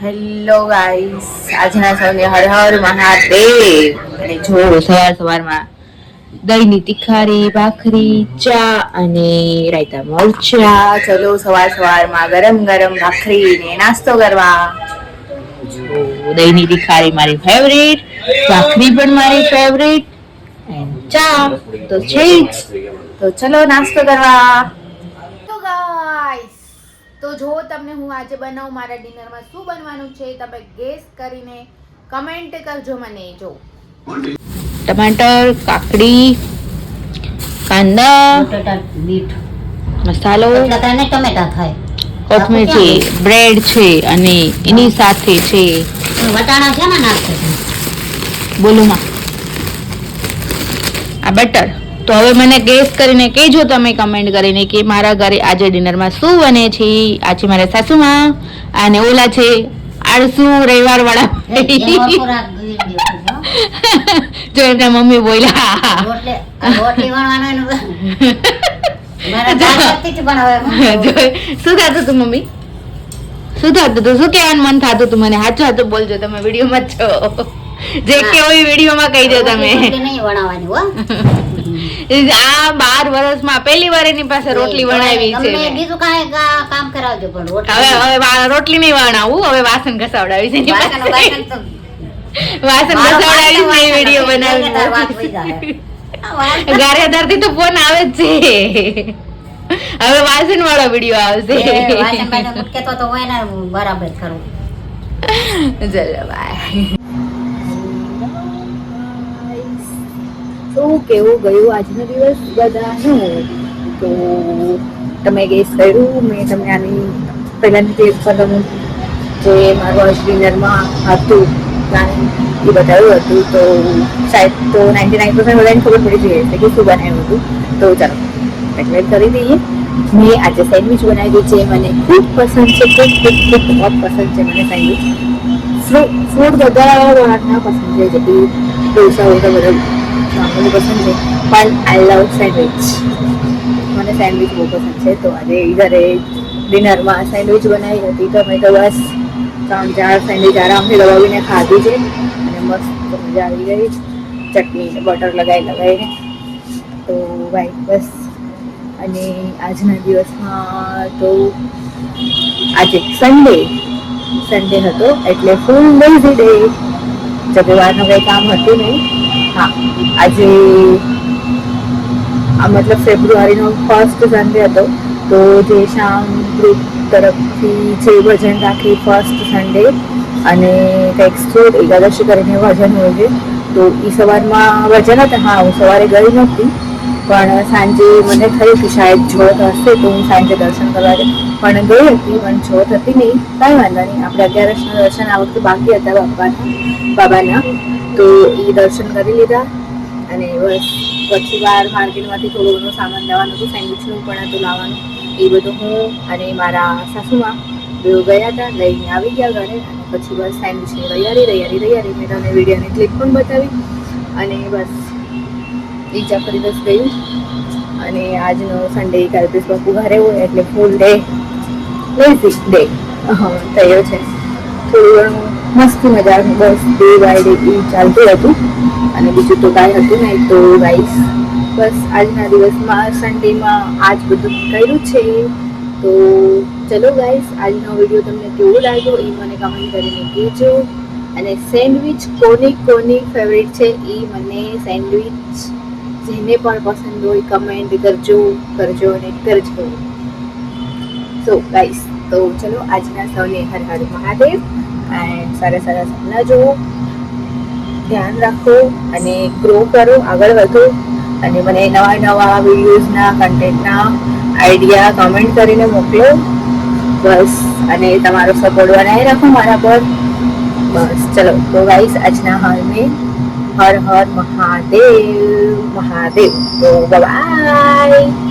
Hello guys આજના સૌને હર હર મહાદેવ. અને જો સવાર સવારમાં દહીંની તિખારી, ભાખરી, ચા અને રાયતા મરચા, ચલો સવાર સવારમાં ગરમ ગરમ ભાખરી ને નાસ્તો કરવા. દહીંની તિખારી મારી ફેવરેટ ભાખરી પણ મારી ફેવરેટ ચા તો છે તો ચલો નાસ્તો કરવા. તો ગાઈસ તો જો તમને હું આજે બનાવું મારા ડિનરમાં શું બનવાનું છે તમે ગેસ કરીને કમેન્ટ કરજો મને જો. ટમાટર કાકડી કાંદા બીટ મસાલો બટાટાને ટમેટા ખાય. કોથમીર છે બ્રેડ છે અને એની સાથે છે વટાણા છે ને નાખે છે બોલુમાં. આ બટર. તો હવે મને ગેસ કરીને કહેજો તમે કમેન્ટ કરીને કે મારા ઘરે આજે ડિનરમાં શું બને છે? આજે મારા સાસુમાં અને ઓલા છે આળસુ રવિવાર વાળા છે. જો એમના મમ્મી બોલ્યા શું થતું હતું મમ્મી? શું થતું હતું શું કહેવાનું મન થતું હતું મને સાચું સાચું બોલજો તમે વિડીયોમાં છો. જે કે હોય વિડીયોમાં કહી દો તમે. નહીં વણાવવાની હો. આ બાર વર્ષમાં પહેલી વાર એની પાસે રોટલી વણાવી છે. બીજું કાંઈ કામ કરાવજો પણ રોટલી હવે હવે રોટલી નહીં વણાવું હવે વાસણ ઘસાવડાવી છે વાસણ- ઘસાવડાવી છે વીડિયો બનાવી ગારેદારથી તો ફોન આવે જ છે. હવે વાસણ વાળો વીડિયો આવશે. વાસણ તો હોય ને બરાબર કરું. ચલો બાય શું કેવું ગયું આજનો દિવસ? બધાનું તો તમે ગેસ કર્યું, મેં તમને આની પહેલાની જે ફલનું જે મારું આજ ડિનરમાં હતું પ્લાન એ બતાવ્યું હતું, તો શાયદ તો નાઇન્ટી નાઇન પર્સન્ટ બધાને ખબર પડી જઈ હશે કે શું બનાવ્યું હતું. તો ચાલો એક્સપ્લેન કરી દઈએ. મેં આજે સેન્ડવિચ બનાવી છે, મને ખૂબ પસંદ છે, ખૂબ ખૂબ ખૂબ ખૂબ પસંદ છે મને સેન્ડવિચ. ફ્રૂટ બધા બહારના પસંદ છે, જેથી ડોસા હોય તો બધા. નોર્મલી પસંદ છે, પણ આઈ લવ સેન્ડવિચ મને સેન્ડવિચ બહુ પસંદ છે. તો આજે ઘરે ડિનરમાં સેન્ડવિચ બનાવી હતી. તો મેં તો બસ, ત્રણ ચાર સેન્ડવિચ આરામથી દબાવીને ખાધી છે. અને મસ્ત મજા આવી ગઈ. ચટણી બટર લગાવી, લગાવીને. તો ભાઈ, બસ. અને આજના દિવસમાં તો આજે સન્ડે સન્ડે હતો, એટલે ફૂલ લેઝી ડે જગવારનું કંઈ કામ હતું નહીં. હા. આજે આ મતલબ ફેબ્રુઆરીનો ફર્સ્ટ સન્ડે હતો. તો જે શ્યામ ગ્રુપ તરફથી જે ભજન રાખી ફર્સ્ટ સન્ડે અને કંઈક સ્થૂળ એકાદશી કરીને ભજન હોય છે, તો એ સવારમાં ભજન હતા. હા, હું સવારે ગઈ નહોતી. પણ સાંજે મને થયું કે શાયદ જોત હશે તો હું સાંજે દર્શન કરવા જાય પણ ગઈ હતી, પણ જોત હતી નહીં. કાંઈ વાંધો નહીં. આપણે અગિયારસના દર્શન આ વખતે બાકી હતા બાપાના, બાબાના. તો એ દર્શન કરી લીધા અને બસ. પછી બહાર માર્કેટમાંથી થોડું સામાન લેવાનું હતું સેન્ડવિચનું પણ હતું લાવવાનું. એ બધું હું અને મારા સાસુમાં બેઉ ગયા હતા. લઈને આવી ગયા ઘરે પછી બસ સેન્ડવિચની તૈયારી તૈયારી તૈયારી. મેં તમને વિડીયોની ક્લિપ પણ બતાવી. અને બસ. એ ફરી બસ ગયું. અને આજનો સન્ડે કાલપીસ બાપુ ઘરે હોય એટલે ફૂલ ડે લેઝી ડે થયો છે. થોડું ઘણું મસ્તી મજા બસ ડે બાય ડે એ ચાલતું હતું. અને બીજું તો કાંઈ હતું નહીં, તો ગાઈસ બસ આજના દિવસમાં સન્ડેમાં આજ બધું કર્યું છે. તો ચલો ગાઈસ આજનો વીડિયો તમને કેવો લાગ્યો એ મને કમેન્ટ કરીને કહેજો. અને સેન્ડવિચ કોની કોની ફેવરેટ છે એ મને સેન્ડવિચ જેને પણ પસંદ હોય કમેન્ટ કરજો કરજો અને કરજો. સો ગાઈસ તો ચલો, આજના સૌને હર હર મહાદેવ એન્ડ સારા સારા સપના જુઓ. ધ્યાન રાખો અને ગ્રો કરો, આગળ વધો. અને મને નવા નવા વિડીયોઝના કન્ટેન્ટના આઈડિયા કમેન્ટ કરીને મોકલો. બસ, અને તમારો સપોર્ટ બનાવી રાખો મારા પર. બસ, ચલો, તો ગાઈસ આજના હાલ મેં હર હર મહાદેવ મહાદેવ તો બાય